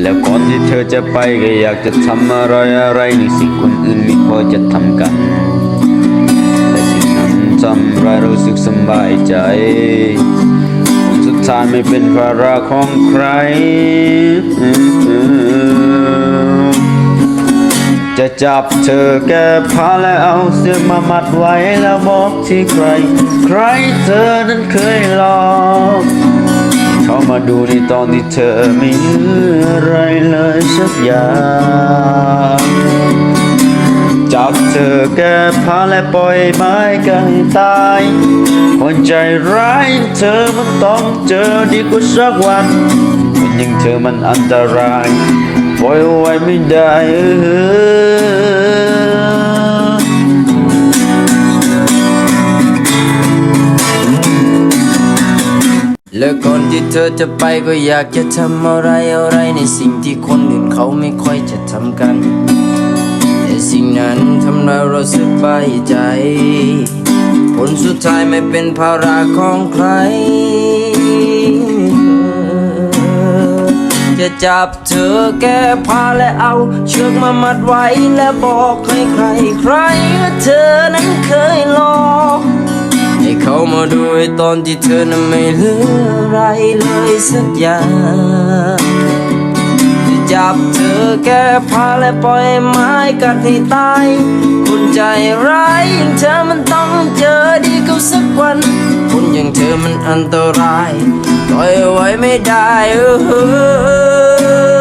แล้วก่อนที่เธอจะไปก็อยากจะทำอะไรอะไรในสิ่งคนอื่นไม่พอจะทำกัน แต่สิ่งนั้นทำให้เรารู้สึกสบายใจผลสุดท้ายไม่เป็นภาระของใคร จะจับเธอแก้ผ้าแล้วเอาเสื้อมามัดไว้แล้วบอกที่ใคร ใครเธอนั้นเคยหลอก มาดูในตอนที่เธอไม่เหลืออะไรเลยสักอย่าง จับเธอแก้ผ้าและปล่อยไม้กันตาย คนใจร้ายเธอมันต้องเจอดีกว่าสักวันคนอย่างเธอมันอันตรายปล่อยไว้ไม่ได้เออ แล้วก่อนที่เธอจะไปก็อยากจะทำอะไรอะไรในสิ่งที่คนอื่นเขาไม่ค่อยจะทำกัน แต่สิ่งนั้นทำให้เราสบายใจ ผลสุดท้ายไม่เป็นภาระของใคร จะจับเธอแก้ผ้าและเอาเชือกมามัดไว้และบอกให้ใครใครว่าเธอนั้นเคยหลอก เขามาดูไอ้ตอนที่เธอนั้นไม่เหลืออะไรเลยสักอย่างจะจับเธอแก้ผ้าและปล่อยไม้กัดให้ตายคนใจร้ายอย่างเธอมันต้องเจอดีเขาสักวัน คนอย่างเธอมันอันตรายปล่อยไว้ไม่ได้เออ